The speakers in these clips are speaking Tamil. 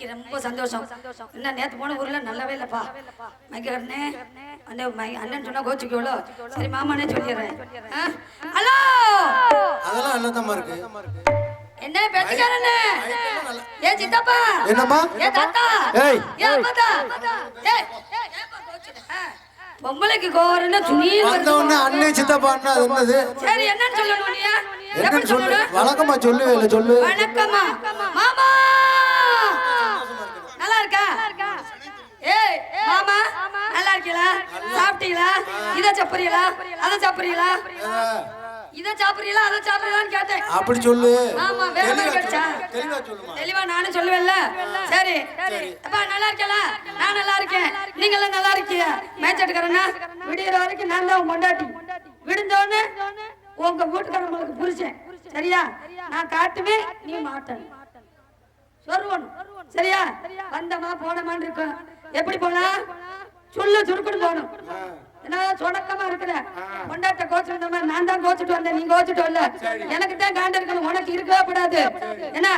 மைக்கு ரொம்ப சந்தோஷம். என்ன நேத்து போன ஊர்ல நல்லாவே இல்லப்பா. மைக்கு கட்டினே அண்ணே மை அண்ணன் சொன்னா கோச்சுக்கோளோ சரி மாமானே சொல்லிடுறேன்? ஹலோ! அதெல்லாம் நல்லதாம்மா இருக்கு. என்ன பேச்சுக்காரண்ணே ஏ சித்தப்பா! என்னம்மா? ஏ தாத்தா! ஏய். ஏ அப்பத்தா! ஏய். பொம்பளைக்கு கோவரன்னா துணி வந்த உடனே அண்ணே சித்தப்பான்னா அது என்னது? சரி என்னன்னு சொல்லணும் நீ என்னன்னு சொல்லு. வழக்கமா சொல்லுவே இல்லை சொல்லு. வணக்கம்மா. மாமா நல்லா இருக்கா ஏய் மாமா இருக்கீங்களா சாப்பிட்டீங்களா? இத சாப்பிடுறீங்களா? அத சாப்பிடுறீங்களா? இத சாப்பிடுறீங்களா? அத சாப்பிடுறீங்களான்னு கேட்டேன். அப்படி சொல்லு. ஆமா வேற மாதிரி கேட்டுச்சா தெளிவா நானும் சொல்லுவேன்ல. சரி. அப்பா நல்லா இருக்கல? நான் நல்லா இருக்கேன். நீங்க எல்லாம் நல்லா இருக்கீங்க. மேட்ச் எடுக்கிறேன்னா விடியற வரைக்கும் நான் தான் விடுஞ்ச உடனே உங்க வீட்டுக்காரங்களுக்கு புரிச்சேன். சரியா? நான் காட்டுவேன் நீ மாட்டேன். சொருவணும். சரியா? வந்தமா போனமான்னு இருக்கும். எப்படி போலாம்? சொல்லு சுருக்குன்னு போகணும் என்ன சொடக்கமா இருக்கிற கொண்டாட்ட கோச்சு வந்த மாதிரி நான் தான் கோச்சிட்டு வந்தேன் நீ கோச்சிட்டு வரல. எனக்கு தான் காண்ட இருக்கணும் உனக்கு இருக்கவே கூடாது. என்ன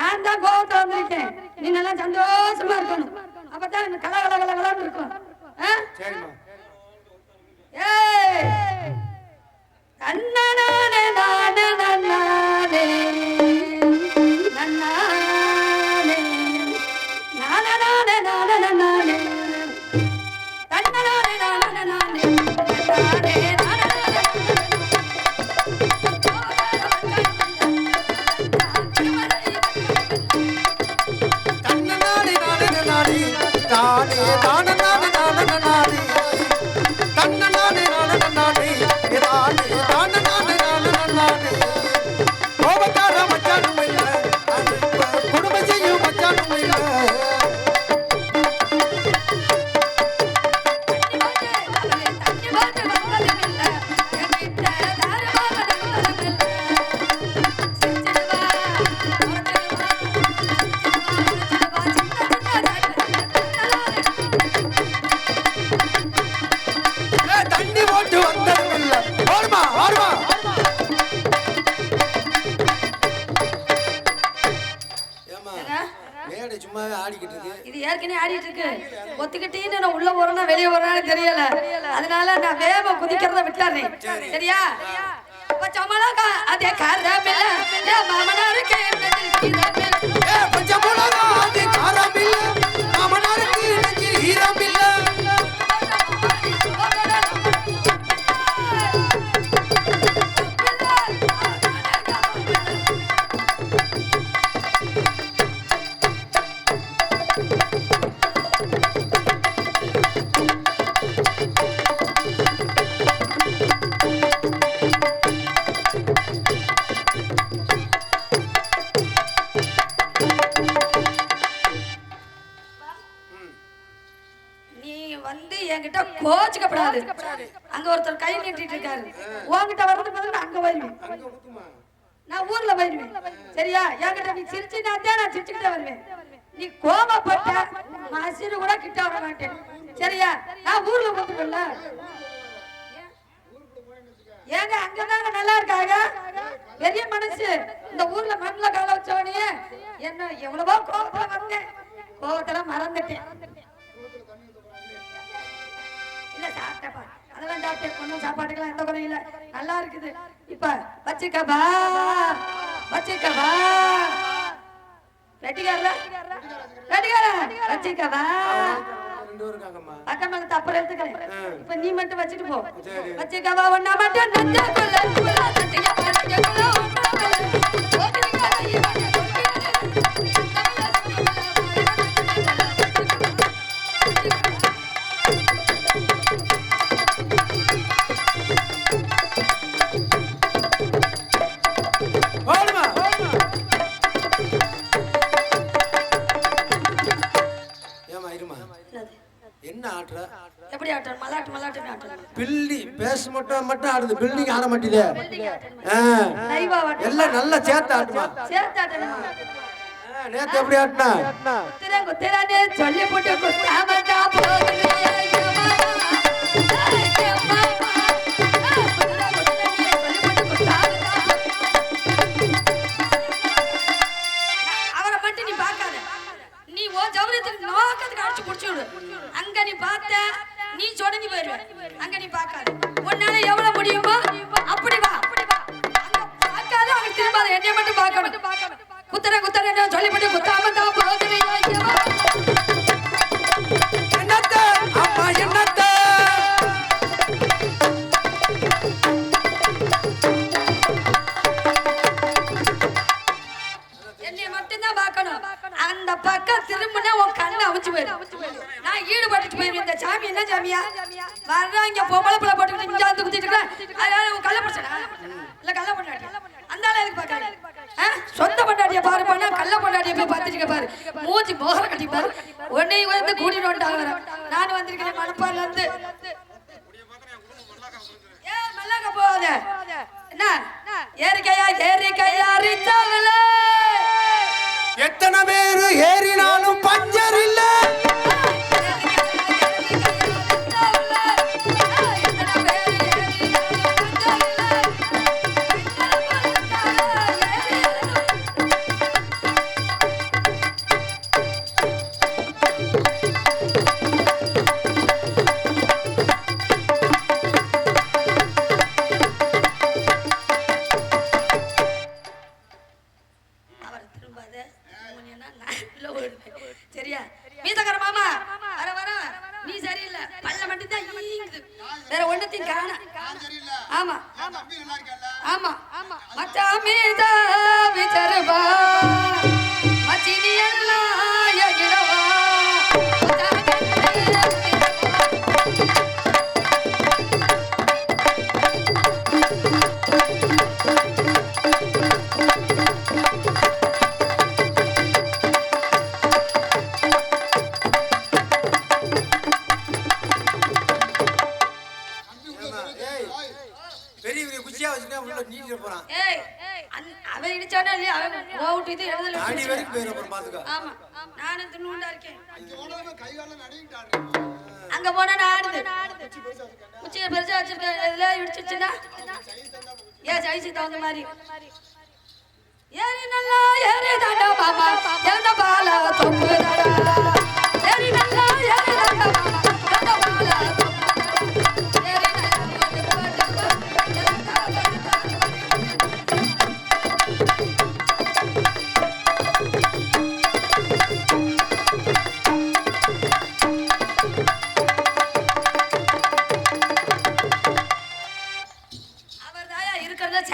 நான் தான் கோவத்தை வந்திருக்கேன். நீ நல்லா சந்தோஷமா இருக்கணும். அப்பதான் கல கல கல கலன்னு இருக்கும். ஏய்! நானே நன்னானே. போட்டு வந்ததும் இல்ல ஓடுமா ஏமா மேடை சும்மாவே ஆடிக்கிட்டு இருக்கு. இது ஏற்கனவே ஆடிட்டு இருக்கு. ஒத்துக்கிட்டீன்னு நான் உள்ள போறேன்னா வெளியே போறேன்னு தெரியல. அதனால நான் வேகமா குதிக்கிறத விட்டுறேன். சரியா? அப்ப சமலாக்கா அதே காரமில்ல என் மாமனாருக்கு வந்து என்கிட்ட கோச்சுக்கப்படாது. அங்க ஒருத்தர் கை நீட்டிட்டு இருக்காரு உன்கிட்ட வர்றது பதில் அங்க வருவேன். நான் ஊர்ல வருவேன். சரியா? என்கிட்ட நீ சிரிச்சுனா தான் நான் சிரிச்சுக்கிட்டே வருவேன். நீ கோபப்பட்ட மசிறு கூட கிட்ட வர மாட்டேன். சரியா? நான் ஊர்ல வந்துருவேன்ல ஏங்க அங்கதாங்க நல்லா இருக்காங்க? பெரிய மனசு. இந்த ஊர்ல மண்ணில் கால வச்சவனே. என்ன எவ்வளவோ கோபத்துல வந்தேன். கோபத்துல மறந்துட்டேன். இல்ல சாப்பிட்டப்பா அதெல்லாம் சாப்பிட்டேன் ஒன்றும் சாப்பாட்டுக்கெல்லாம் எந்த குறையும் இல்ல. நல்லா இருக்குது. இப்ப வச்சுக்கபா வச்சுக்கபா ரெட்டிக்காரல ரெட்டிக்கார வச்சுக்கபா ரெண்டு பேரும் இருக்காங்கம்மா. அக்கா மேல அப்புறம் எடுத்துக்கிறேன். இப்ப நீ மட்டும் வச்சுட்டு போ. சரி. வச்சுக்கவா? ஒன்னா மட்டும் நஞ்ச ஆட்டம் ஆடுது பில்டிங் ஆட மாட்டீங்க எல்லாம் நல்லா சேர்த்து ஆட்டுமா? நேத்து எப்படி ஆட்டினா? சொல்லி அங்க நீ பார்த்த நீ சொடங்கி போயிருவ. அங்க நீ பாக்காது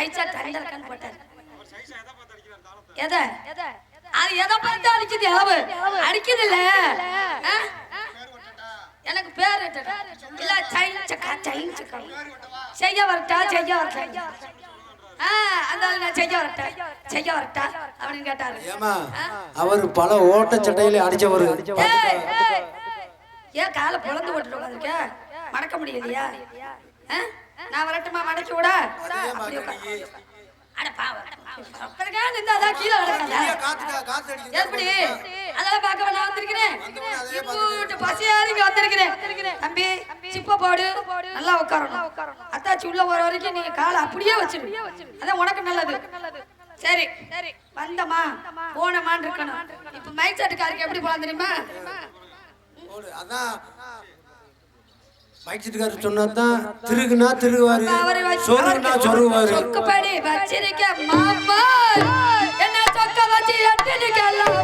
சைஸா தரண்டர்க்கான்னு போட்டாரு. எதை அது எதை பார்த்து அடிக்குது அவ அடிக்குது இல்ல எனக்கு பேர் இல்ல சைன் சக்கா சைன் சக்கா செய்ய வரட்டா செய்ய வரட்டா. அவர் பல ஓட்ட சட்டையில அடிச்சவரு. ஏன் காலை பொழந்து போட்டு மறக்க முடியலையா? ஆ? நான் வரட்டுமா மடச்சு விட. எப்படி? அதெல்லாம் பார்க்க வேணா வந்திருக்கிறேன். பசியாரிங்க வந்திருக்கிறேன். தம்பி சிப்ப போடு. நல்லா உட்காரணும். அத்தாச்சி உள்ள போற வரைக்கும் நீங்க காலை அப்படியே வச்சிருக்கீங்க அதான் உனக்கு நல்லது. சரி. சரி. வந்தமா போனமான்னு இருக்கணும். இப்ப மைக் செட்டுக்காருக்கு எப்படி போலாம் தெரியுமா? பயிற்சிட்டுக்காரு சொன்னா தான் திருகுனா திருகுவாரு சொருகுனா சொருகுவாரு சொக்கப்படி வச்சிருக்க மாமா. என்ன சொக்க வச்சு எட்டு நிக்கலாம்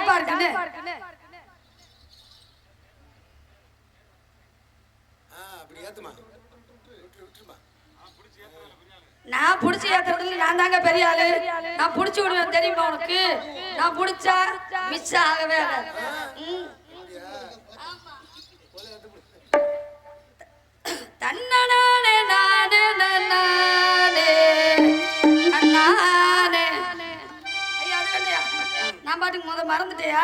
டால்பா இருக்குன்னு. நான் புடிச்சு ஏத்துறதுல நான் தாங்க பெரிய ஆளு. நான் புடிச்சு விடுவேன் தெரியுமா உனக்கு? நான் புடிச்சா மிச்ச ஆகவே தன்னடான நானே நான். பாட்டுக்கு முத மறந்துட்டேயா?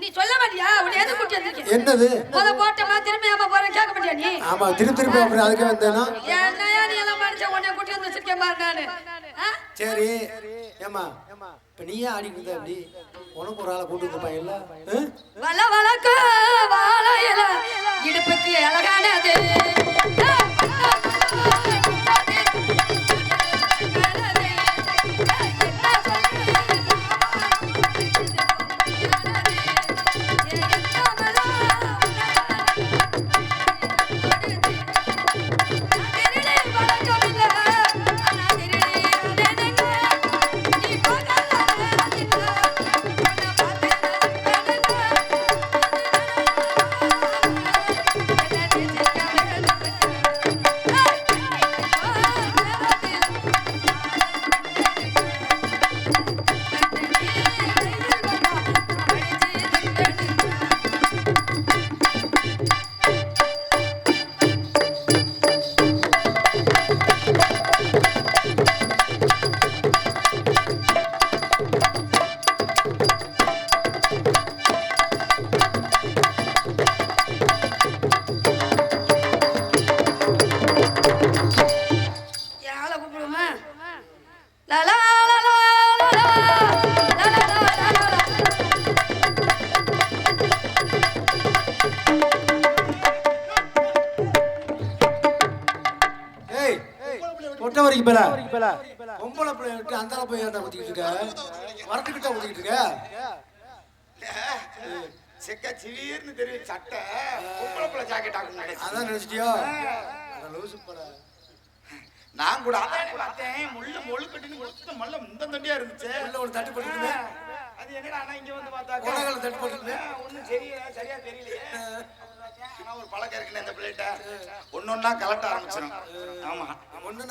நீ சொல்ல மாட்டியா? உன்னை எது கூட்டி வந்திருக்கேன் என்னது? முத போட்டமா திரும்பி ஆமா போறேன் கேட்க மாட்டியா நீ? ஆமா திருப்பி திருப்பி அப்புறம் அதுக்கே வந்தேனா? என்னையா நீ எல்லாம் மனுஷன் உன்னை கூட்டி வந்து வச்சிருக்கேன் பாரு நானு? சரி. ஏமா இப்ப நீயே ஆடிட்டு இருந்த அப்படி? உனக்கு ஒரு ஆளை கூட்டு இருப்பாங்கல்ல வள வளக்கு வாழையில இடுப்புக்கு அழகானது. பேல. பொம்பளை பிள்ளை விட்டு அந்தால போய் ஏன்டா ஊத்திக்கிட்டு இருக்க? வரட்டுக்கிட்ட ஊத்திக்கிட்டு இருக்க? செக்க சிவீர்னு தெரியும் சட்டை பொம்பளை பிள்ளை ஜாக்கெட் ஆகும் அதான் நினைச்சிட்டியோ? லூசு போல நான் கூட அதான் பார்த்தேன் முள்ள மொழுக்கட்டின்னு ஒத்த மல்ல இந்த தண்டியா இருந்துச்சு. உள்ள ஒரு தட்டு போட்டுருக்குது அது என்னடா ஆனா இங்க வந்து பார்த்தா தட்டு போட்டுருக்குது ஒண்ணும் சரியா சரியா தெரியலையே. ஆனா ஒரு பழக்கம் இருக்குன்னு இந்த பிள்ளைகிட்ட? ஒன்னொன்னா கலட்ட ஆரம்பிச்சிடும் ஆமா.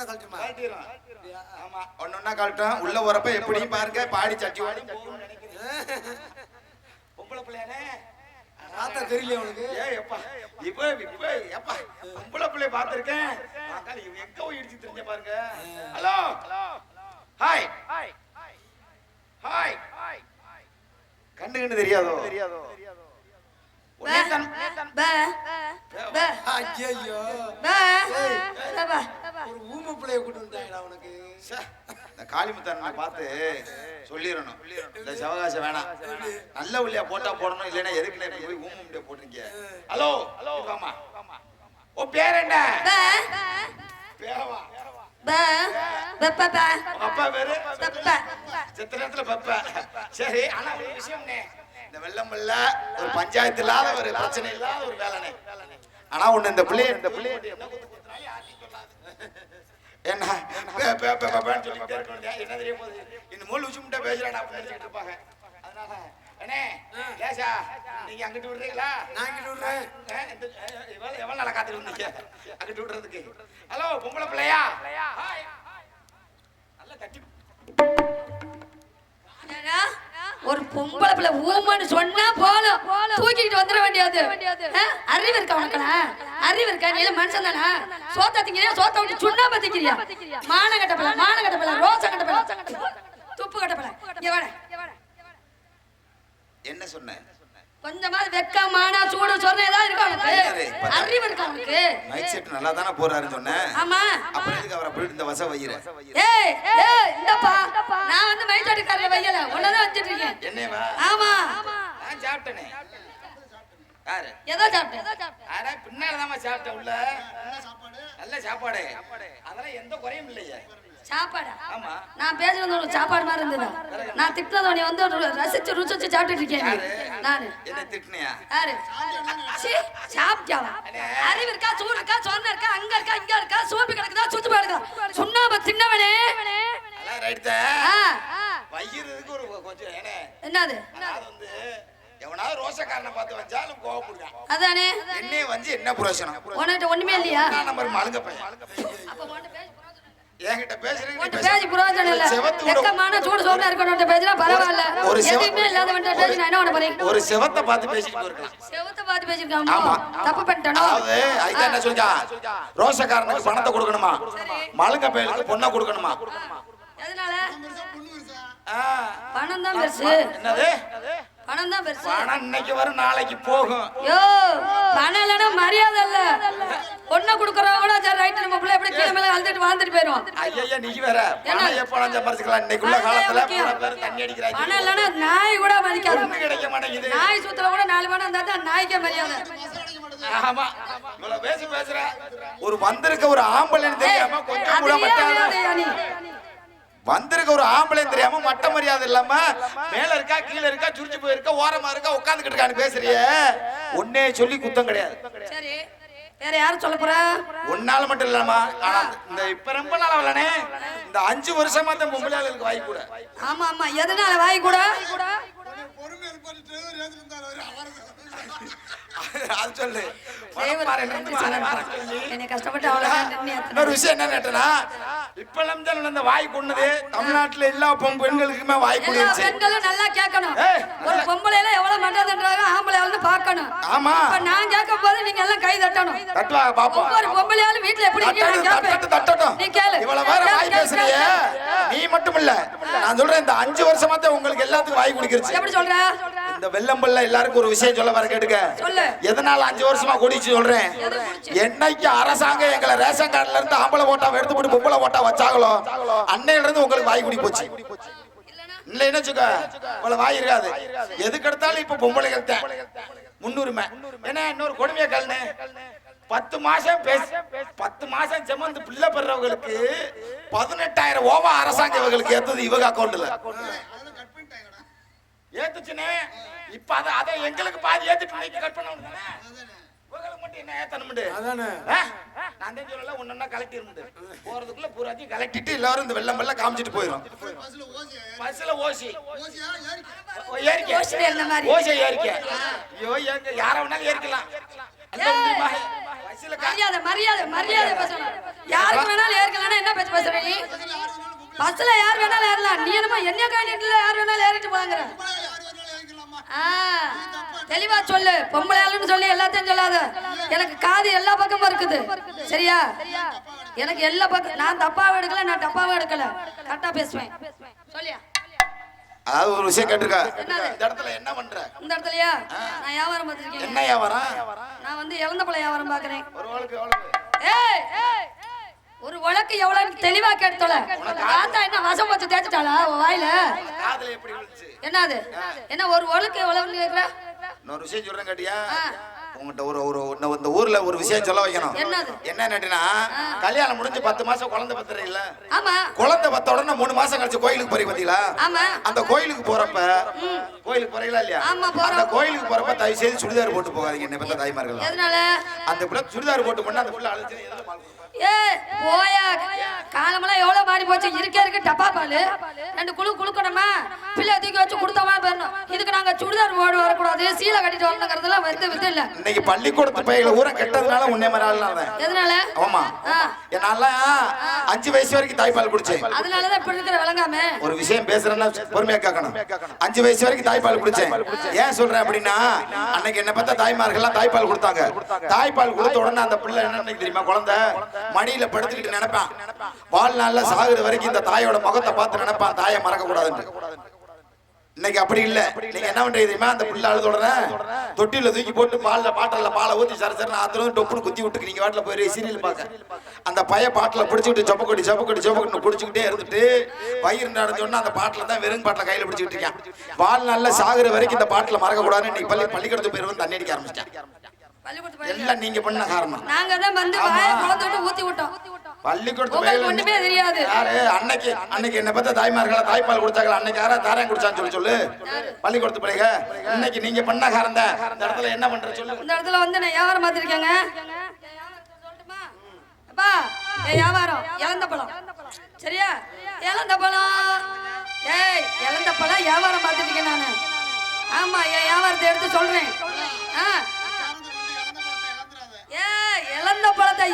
கழட்டுமா? கழட்டிடும் ஆமா. ஒன்னொன்னா கலட்டும் உள்ள வரப்ப எப்படி பாருங்க பாடி சட்டி நினைக்கிறேன். பொம்பளை பிள்ளையானே. பார்த்தா தெரியல உனக்கு? ஏய் எப்பா. இப்ப இப்ப எப்பா. பொம்பளை பிள்ளை பார்த்திருக்கேன். எங்க போய் இடிச்சு தெரிஞ்ச பாருங்க. ஹலோ. ஹாய். ஹாய். ஹாய். கண்ணு கண்ணு தெரியாதோ? தெரியாதோ. ஒரு ஊமை பிள்ளைய கூட்டு வந்தாங்கடா உனக்கு. இந்த காளிமுத்தனை பார்த்து சொல்லிடணும். இந்த சிவகாசம் வேணாம். நல்ல உள்ளியா போட்டா போடணும் இல்லைன்னா எதுக்கு நேரம் போய் ஊம முடிய போட்டுருங்க ஹலோ ஹலோ. வாமா ஓ பேர் என்ன? பே, பேரவா? பே, பே, பே, பே. உங்க அப்பா பேரு? பெப்ப. செத்த நேரத்துல பப்ப சரி ஆனா ஒரு விஷயம்னே இந்த வெள்ளம் இல்ல ஒரு பஞ்சாயத்து இல்லாத ஒரு பிரச்சனை இல்லாத ஒரு வேலைனே ஆனா ஒண்ணு இந்த பிள்ளை இந்த பிள்ளை என்ன இந்த மூணு விஷயம் மட்டும் பேசுறாடா அப்படின்னு இருப்பாங்க. அதனால அண்ணே லேசா நீங்க அங்கிட்டு விடுறீங்களா? நான் இங்கிட்டு விடுறேன். எவ்வளவு நாளா காத்துட்டு இருந்தீங்க அங்கிட்டு விடுறதுக்கு. ஹலோ பொம்பளை பிள்ளையா? ஹாய். நல்லா ஏடா, ஒரு பொம்பளை பிள்ளை ஊமன்னு சொன்னா போலும் தூக்கிட்டு வந்துட வேண்டியது. அறிவு இருக்கா உனக்கெல்லாம் அறிவு இருக்கா? நீ மனுஷன் தானா? சோத்த திங்கிறியா? சோத்த விட்டு சுண்ணா பத்திக்கிறியா மான கட்ட பிள்ளை மான கட்ட பிள்ளை ரோச கட்ட பிள்ளை. துப்பு கட்ட பிள்ளை. என்ன சொன்னேன் கொஞ்சமாவது வெக்க மானா சூடு சொன்ன ஏதாவது இருக்கா உனக்கு? அறிவு இருக்கா உனக்கு? மைக் செட் நல்லா தானே போறாருன்னு சொன்னேன் ஆமா. அப்புறம் எதுக்கு அவரை போயிட்டு இந்த வச வையிற? ஏய் ஏய் இந்தப்பா. நான் வந்து மைதாட்டுக்காரரை வையல. உன்னதான் வச்சிட்டு இருக்கேன். என்னவா ஆமா. நான் சாப்பிட்டேனே. யாரு? ஏதோ சாப்பிட்டேன். ஆனா பின்னாலதாம்மா சாப்பிட்டேன் உள்ள. நல்ல சாப்பாடு. அதெல்லாம் எந்த குறையும் இல்லையே. சாப்பாடா? நான் பேசுறது உங்களுக்கு சாப்பாடு மாதிரி இருந்ததா. நான் திட்டுறத நீ வந்து ரசிச்சு ருசிச்சு சாப்பிட்டுட்டு இருக்கேன். நானு. யாரு? அறிவு இருக்கா? சூடு இருக்கா? சொன்ன இருக்கா? அங்க இருக்கா? இங்க இருக்கா? சோம்பி கிடக்குதா? சுத்து போடுதா? சுண்ணாம்பு தின்னவனே. என்னது? எவனாவது பார்த்து வச்சாலும் கோவப்படுவேன். அதானே? என்னைய வந்து என்ன உன்கிட்ட ஒண்ணுமே இல்லையா? நம்பர் மழுங்க பையன். அப்ப என்கிட்ட பேசுறீங்க பேசி. இல்ல. வெக்கமான சூடு சோம்பா இருக்கணும் பேசினா பரவாயில்ல. ஒரு எதுவுமே இல்லாதவன்ட்ட பேசி நான் என்ன பண்ண போறேன்? ஒரு செவத்தை பார்த்து பேசிட்டு செவத்த பார்த்து பேசிருக்காமோ ஆமா. தப்பு பண்ணிட்டனோ அதாவது அதுதான் என்ன ரோஷக்காரனுக்கு பணத்தை கொடுக்கணுமா? மழுங்க பயலுக்கு பொண்ணை கொடுக்கணுமா? எதனால? பணம் தான் பெருசு. என்னது? பணம் தான் பெருசு. பணம் இன்னைக்கு வரும் நாளைக்கு போகும். யோ பணம் இல்லைன்னா மரியாதை இல்ல. பொண்ணை கொடுக்கறவங்க கூட சரி ரைட் நம்ம பிள்ளை எப்படி கீழே மேல அழுதுட்டு வாழ்ந்துட்டு போயிரும் ஐயா நீ வேற பணம் எப்ப சம்பாரிச்சுக்கலாம்? இன்னைக்குள்ள காலத்துல பூரா தண்ணி அடிக்கிறாங்க பணம் இல்லைன்னா நாய் கூட மதிக்காது. ஒண்ணு கிடைக்க மாட்டேங்குது. நாய் சுத்துல கூட நாலு பணம் இருந்தா தான் நாய்க்கே மரியாதை. ஆமா. இவ்வளவு பேசி பேசுற. ஒரு வந்திருக்க ஒரு ஆம்பளைன்னு தெரியாம கொஞ்சம் கூட மட்டாத வந்திருக்க ஒரு ஆம்பளைன்னு தெரியாம மட்ட மரியாதை இல்லாம மேல இருக்கா கீழ இருக்கா சுரிச்சு போயிருக்கா ஓரமா இருக்கா உட்காந்துக்கிட்டு இருக்கான்னு பேசுறியே. உன்னே சொல்லி குத்தம் கிடையாது. சரி வேற யாரும் சொல்ல போறா? உன்னால மட்டும் இல்லாமா ஆனா இந்த இப்ப ரொம்ப நாள் அவளனே இந்த அஞ்சு வருஷமா தான் பொம்பளையாளுக்கு வாய் கூட ஆமா ஆமா. எதனால வாய் கூட சொல்லி. இன்னொரு. விஷயம் என்ன கேட்டனா இப்ப தான் வாய் கொண்டது தமிழ்நாட்டுல எல்லா பொம் பெண்களுக்குமே வாய் பெண்களும் நல்லா கேட்கணும். ஒரு பொம்பளை எல்லாம் எவ்வளவு மண்டதுன்றாங்க ஆம்பளை வந்து பார்க்கணும். ஆமா. இப்ப நான் கேட்கும் போது நீங்க எல்லாம் கை தட்டணும். பாப்போம். ஒவ்வொரு பொம்பளையாலும் வீட்டுல எப்படி தட்டட்டும். தட்டட்டும், நீ. கேளு. இவ்வளவு வேற வாய் பேசுறியே. நீ மட்டும் இல்ல நான் சொல்றேன் இந்த அஞ்சு வருஷமா தான் உங்களுக்கு எல்லாத்துக்கும் வாய் குடிக்கிறச்சு எப்படி சொல்ற? இந்த வெள்ளம்பல்ல எல்லாருக்கும் ஒரு விஷயம் சொல்ல வர கேட்டுக்க. சொல்லு. எதனால அஞ்சு வருஷமா குடிச்சு சொல்றேன்? என்னைக்கு அரசாங்கம் எங்களை ரேஷன் கார்டுல இருந்து ஆம்பளை ஓட்டா எடுத்து போட்டு பொம்பளை ஓட்டா வச்சாங்களோ அன்னையில இருந்து உங்களுக்கு வாய் குடி போச்சு. இல்ல என்ன இவ்வளவு வாய் இருக்காது. எதுக்கு எடுத்தாலும் இப்ப பொம்பளைகள் தான். முன்னுரிமை. ஏன்னா இன்னொரு கொடுமையை கல்னு. பத்து மாசம் பத்து மாசம் செமந்து பிள்ளை பெறவங்களுக்கு பதினெட்டாயிரம் ஓவா அரசாங்கம் இவங்களுக்கு ஏத்தது இவங்க அக்கௌண்ட்ல ஏத்துச்சுனே இப்ப அத அத எங்களுக்கு பாதி ஏத்துட்டு இன்னைக்கு கட் பண்ண முடியல இவங்களுக்கு மட்டும் என்ன ஏத்தணும்டு அதானே? நான் தான் சொல்லல ஒன்னொன்னா கலெக்டிருமுண்டு போறதுக்குள்ள பூராத்தையும் கலெக்டிட்டு எல்லாரும் இந்த வெள்ளம் வெள்ளம் காமிச்சிட்டு போயிடும் பஸ்ல ஓசி. ஏறிக்க. இருந்த. ஓசி ஏறிக்க. ஐயோ எங்க யார வேணாலும் ஏறிக்கலாம். மரியாதை மரியாதை மரியாதை பேசணும் யாருக்கு வேணாலும் ஏற்கலாம் என்ன பேச்சு பேசுற நீ? பஸ்ல யார் வேணாலும் ஏறலாம். நீ என்னமோ என்ன கேண்டிட்ல யார் வேணாலும் ஏறிட்டு போங்கிற ஆ, தெளிவா சொல்லு. பொம்பளை ஆளுன்னு சொல்லி எல்லாத்தையும் சொல்லாத. எனக்கு காது எல்லா பக்கமும் இருக்குது. சரியா? எனக்கு எல்லா பக்கம் நான் தப்பாவும் எடுக்கல நான் தப்பாவும் எடுக்கல. கரெக்டா பேசுவேன். சொல்லியா? அதாவது ஒரு விஷயம் கேட்டிருக்கா? இந்த இடத்துல என்ன பண்ற? இந்த இடத்துலயா? நான் வியாபாரம் பார்த்துருக்கேன். என்ன வியாபாரம்? நான் வந்து இழந்த பழ வியாபாரம் பாக்குறேன் ஒரு எவ்வளவு ஏய்! ஒரு வழக்கு எவ்வளவு தெளிவா கேட்டல? ஆத்தா என்ன வசம் வச்சு தேய்ச்சிட்டாளா? உன் வாயில? காதுல எப்படி விழுந்துச்சு? என்னது? என்ன ஒரு வழக்கு எவ்வளவுன்னு கேக்குற? இன்னொரு விஷயம் சொல்றேன் கேட்டியா. உங்ககிட்ட ஒரு ஒரு இந்த- இந்த ஊர்ல ஒரு விஷயம் சொல்ல வைக்கணும்? என்ன நட்டினா கல்யாணம் முடிஞ்சு பத்து மாசம் குழந்தை பத்துற இல்ல ஆமா. குழந்தை பத்த உடனே மூணு மாசம் கழிச்சு கோயிலுக்கு போறீங்க பாத்தீங்களா? ஆமா. அந்த கோயிலுக்கு போறப்ப கோயிலுக்கு போறீங்களா இல்லையா. அந்த கோயிலுக்கு போறப்ப தயவு செய்து சுடிதார் போட்டு போகாதீங்க என்ன பத்த தாய்மார்கள் அந்த பிள்ளை சுடிதார் போட்டு பண்ணா அந்த பிள்ளை அழைச்சு? ஏ போயா காலமெல்லாம் எவ்வளவு மாறி போச்சு? இருக்க இருக்கு டப்பா பால். ரெண்டு குழு குழுக்கணுமா? பிள்ளை தூக்கி வச்சு கொடுத்தோமா போயிடணும் இதுக்கு நாங்க சுடிதார் போடு வரக்கூடாது. சீலை கட்டிட்டு வரணுங்கிறதுலாம் வந்து வித்து இல்ல. இன்னைக்கு பள்ளிக்கூடத்து பையல ஊரை கெட்டதுனால உன்னே மாதிரி ஆள் தான் எதனால? ஆமா. என்னால அஞ்சு வயசு வரைக்கும் தாய்ப்பால் குடிச்சேன் அதனாலதான் இப்படி இருக்கிற விளங்காம. ஒரு விஷயம் பேசுறேன்னா பொறுமையா கேட்கணும். அஞ்சு வயசு வரைக்கும் தாய்ப்பால் குடிச்சேன் ஏன் சொல்றேன் அப்படின்னா அன்னைக்கு என்ன பார்த்தா தாய்மார்கள்லாம் தாய்ப்பால் கொடுத்தாங்க. தாய்ப்பால் கொடுத்த உடனே அந்த பிள்ளை என்ன தெரியுமா குழந்தை? மடியில படுத்துக்கிட்டு நினைப்பான். வாழ்நாள்ல சாகுற வரைக்கும் இந்த தாயோட முகத்தை பார்த்து நினைப்பான். தாயை மறக்க கூடாதுன்னு இன்னைக்கு அப்படி இல்ல. நீங்க என்ன பண்றீங்க தெரியுமா? அந்த பிள்ளை அழுத உடனே தொட்டில தூக்கி போட்டு பால்ல பாட்டில பாலை ஊத்தி சர சரன்னு ஆத்திரம் டொப்புனு குத்தி விட்டு நீங்க வாட்டில போய் சீரியல் பார்க்க அந்த பைய பாட்டில பிடிச்சிக்கிட்டு சொப்பக்கொடி சொப்பக்கொடி சொப்பக்கொடி பிடிச்சிக்கிட்டே இருந்துட்டு வயிறு நடந்தோடனே அந்த பாட்டில தான் வெறும் பாட்டில கையில பிடிச்சிக்கிட்டு இருக்கான். வாழ்நாள்ல சாகுற வரைக்கும் இந்த பாட்டில மறக்க கூடாதுன்னு இன்னைக்கு பள்ளி பள்ளிக்கூடத்து பேர் தண்ணி அடிக்க ஆரம்பிச்சிட்டான். எல்லாம் நீங்க பண்ண காரணம். நாங்க தான் வந்து வாயை குழந்தைட்டு ஊத்தி விட்டோம். பள்ளிக்கூடத்து உங்களுக்கு பையன் ஒண்ணுமே தெரியாது. யாரு? அன்னைக்கு அன்னைக்கு என்ன பார்த்தா தாய்மார்களா தாய்ப்பால் குடிச்சாங்களா அன்னைக்கு யாரா? தாரம் குடிச்சான்னு சொல்லி சொல்லு. பள்ளிக்கூடத்து பிள்ளைங்க இன்னைக்கு நீங்க பண்ண காரணம் தான். இந்த இடத்துல என்ன பண்ற சொல்லு. இந்த இடத்துல வந்து நான் வியாபாரம் பார்த்துருக்கேங்க. அப்பா வியாபாரம் இழந்த பழம். சரியா? இழந்த பழம். ஏய் இழந்த பழம் வியாபாரம் பார்த்துருக்கேன் நான். ஆமா என் வியாபாரத்தை எடுத்து சொல்றேன். ஆ.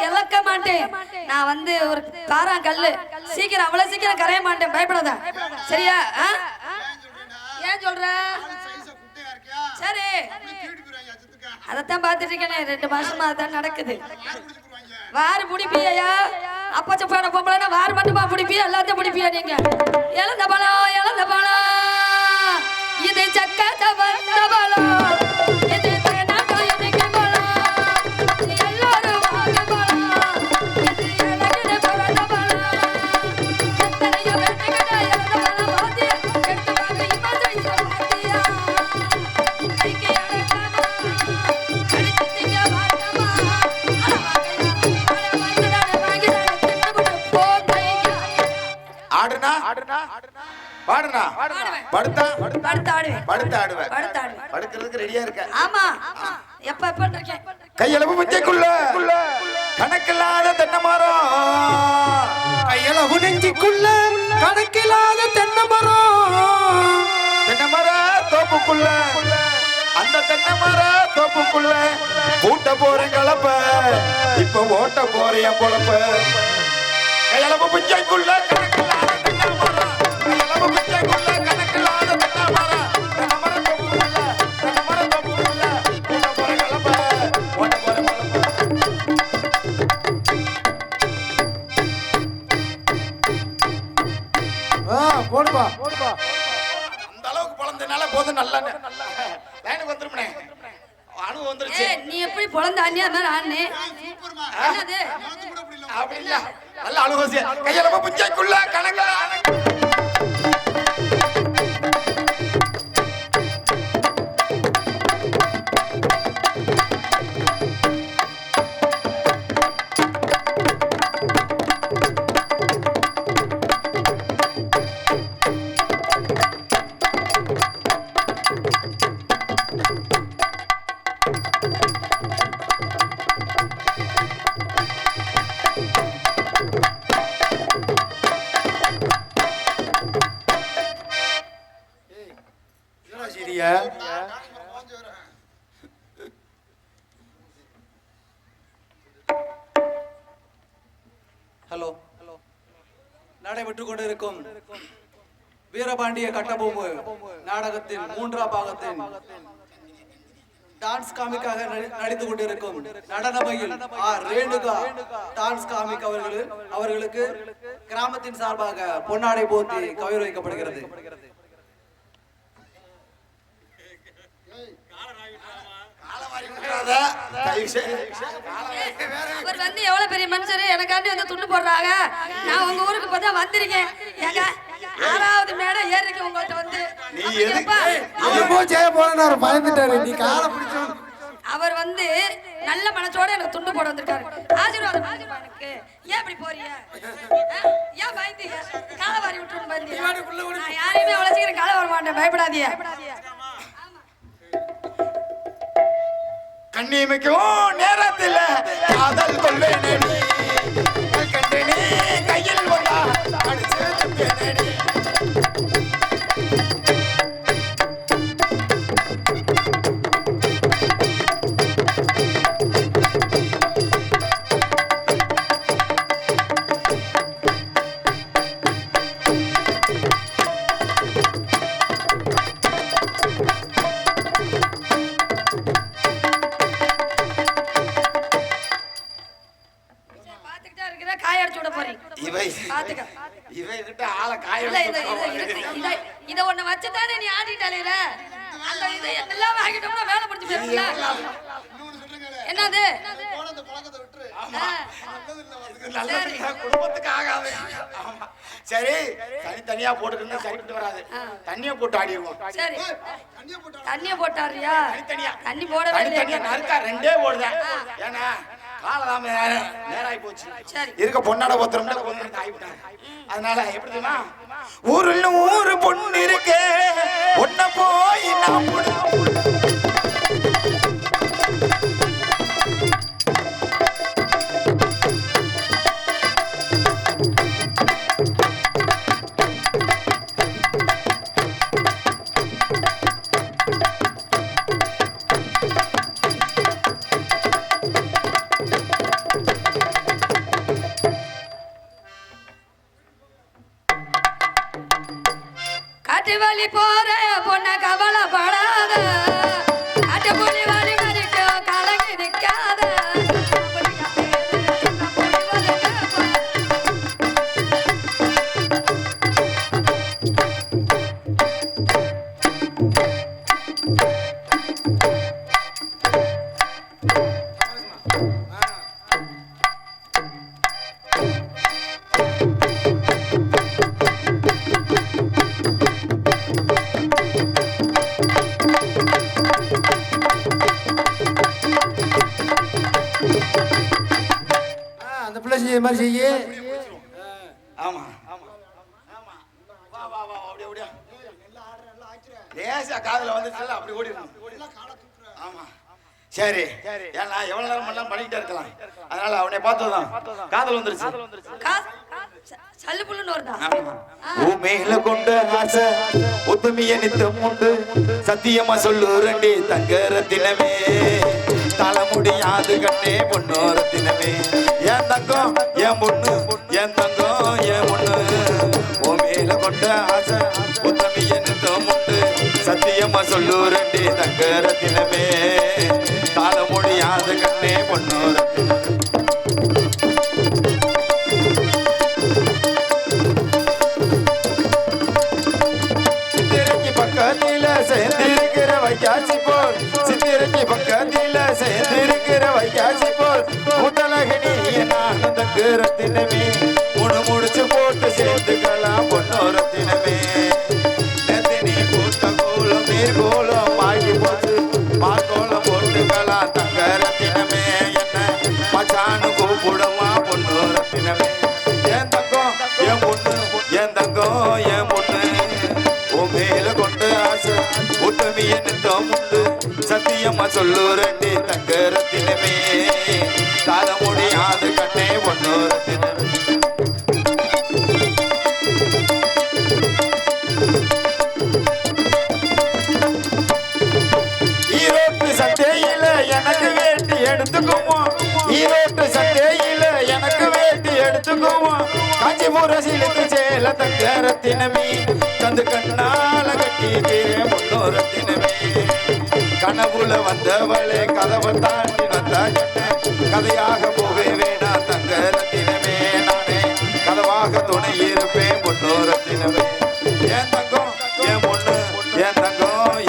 இழக்க மாட்டேன். நான் வந்து ஒரு காராங்கல்லு சீக்கிரம் அவ்வளவு சீக்கிரம் கரைய மாட்டேன். பயப்படாத. சரியா? ஆ? ஏன் சொல்ற? சரி. அதைத்தான் பார்த்துட்டு இருக்கேன். ரெண்டு மாசமா அதான் நடக்குது. வாரு முடிப்பியா அப்பச்ச போன பொம்பளைனா வாரு மட்டுமா பிடிப்பியா எல்லாத்தையும் பிடிப்பியா நீங்க? இழந்த பழம் இழந்த பழம் இது சக்க சவந்த பாடுனா. படுத்தா? படுத்து ஆடுவேன். படுத்து ஆடுவேன். படுத்து ஆடுவேன். படுக்கிறதுக்கு ரெடியா இருக்க. ஆமா. எப்ப எப்ப இருக்கேன்? கையளவு பிச்சைக்குள்ள கணக்கில்லாத தென்னை மரம் கையளவு நெஞ்சிக்குள்ள. கணக்கில்லாத தோப்புக்குள்ள. அந்த தென்னை மர தோப்புக்குள்ள. பூட்ட போறேன் கலப்ப. இப்ப ஓட்ட போறேன் பொழப்ப. கையளவு பிச்சைக்குள்ள போடுப்பா போடுப்பா. அந்த அளவுக்கு பழந்தனால போதும் நல்ல லைனுக்கு வந்துருமனே அணு வந்துருச்சு. ஏய் நீ எப்படி பொழந்த அண்ணியா மாதிரி ஆண்ணே என்னது? அப்படி இல்ல நல்ல அழுகோசி கையில புஞ்சைக்குள்ள பாண்டிய கட்டபொம்பு நாடகத்தின் மூன்றாம் பாகத்தின் டான்ஸ் காமிக்காக நடித்து கொண்டிருக்கும் நடனமையில் ஆர் ரேணுகா டான்ஸ் காமிக் அவர்கள் அவர்களுக்கு கிராமத்தின் சார்பாக பொன்னாடை போத்தி கௌரவிக்கப்படுகிறது வைக்கப்படுகிறது. அவர் வந்து எவ்வளவு பெரிய மனுஷரு? எனக்காண்டி வந்து துண்டு போடுறாங்க. நான் உங்க ஊருக்கு பார்த்தா வந்திருக்கேன். ஆறாவது மேடம் ஏறிருக்கு உங்கள்ட்ட வந்து நீ எதுக்கு-? அவர் போ செய்ய போறேன்னு அவர் பயந்துட்டாரு. நீ காலை பிடிச்சோம் அவர் வந்து நல்ல மனசோட எனக்கு துண்டு போட வந்திருக்காரு. ஆசீர்வாதம் எனக்கு ஏன் இப்படி போறீங்க? ஏன் பயந்தீங்க? காலை வாரி பயந்தீங்க? நான் யாரையுமே சீக்கிரம் காலை வர மாட்டேன். பயப்படாதீங்க. கண்ணிமைக்கும் நேரத்தில் காதல் கண்டனே கையில் வந்தா அடிச்சு தனித்தனியா நறுக்கா ரெண்டே போடுதேன் ஏன்னா காலதாம நேராகி போச்சு. இருக்க பொண்ணாட ஆகிவிட்டாங்க அதனால எப்படி தெரியுமா? ஊருல ஊரு பொண்ணு இருக்கு. ஒன்ன போய் நான் பார்த்ததுதான். காதல் வந்துருச்சு. உண்மையில கொண்ட ஆசை ஒத்துமைய நித்தம் உண்டு சத்தியமா சொல்லு ரெண்டி தங்க ரத்தினமே தல முடியாது கண்ணே பொண்ணு ரத்தினமே என் தங்கம் என் பொண்ணு என் தங்கம் என் பொண்ணு. உண்மையில கொண்ட ஆசை ஒத்துமைய நித்தம் உண்டு சத்தியமா சொல்லு ரெண்டி தங்க ரத்தினமே தாள முடியாது கண்ணே பொண்ணு ரத்தினமே நான் தங்குறத்தினமே முடிச்சு போட்டு சேர்த்துக்கலாம் பொன்னோரத்தினமே. நந்தினி பூத்த கோலம் நீர் கோலம் ஆகி போச்சு. பாக்கோலம் போட்டுக்கலாம் தங்கரத்தினமே. என்ன மச்சானு கூப்பிடமா பொன்னோரத்தினமே. என் தங்கம் என் பொண்ணு என் தங்கம் என் பொண்ணு. உன் மேல கொண்டு ஆசை ஒட்டுமி என்னத்தம் உண்டு. சத்தியமா சொல்லு ரெண்டு தங்கரத்தினமே. முடியாது கண்ணே ஒண்ணு ஈரோட்டு சந்தையில எனக்கு வேட்டி எடுத்துக்குவோம் ஈரோட்டு சந்தையில எனக்கு வேட்டி எடுத்துக்குவோம் காஞ்சிபுரம் சிலுக்கு சேல தங்க ரத்தினமே தந்து கண்ணால கட்டிக்கிறேன் முன்னோரத்தின கனவுல வந்தவளே கதவை தாண்டி வந்தா கதையாக போவே வேணா தங்க ரத்தினமே நானே. கதவாக துணை இருப்பேன் முன்னோரத்தினமே என் தங்கம்? என் பொண்ணு? என் தங்கம்?